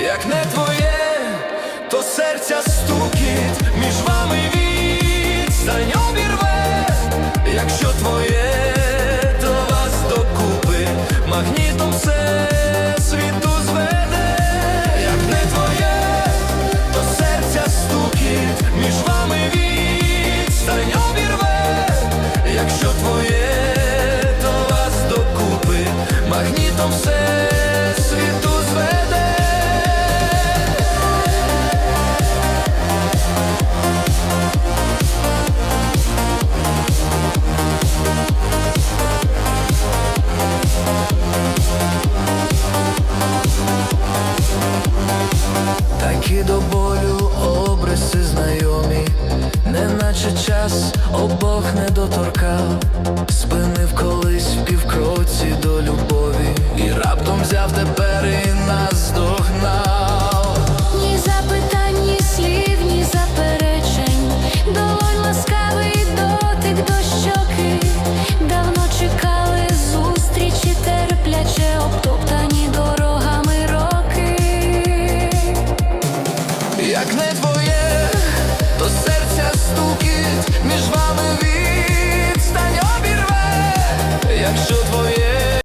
як не твоє, то серця стукіт між вами відстань обірве, якщо твоє, то вас докупи, магнітом все світу зведе, як не твоє, то серця стукіт між вами відстань обірве, якщо твоє, то вас докупи, магнітом все близькі до болю, обриси знайомі, неначе час обох не доторкав, спинив колись в півкроці до любові, і раптом взяв тепер і нас догнав. Ні запитань, ні слів, ні заперечень, долонь ласкавий дотик до щоки, давно чекав.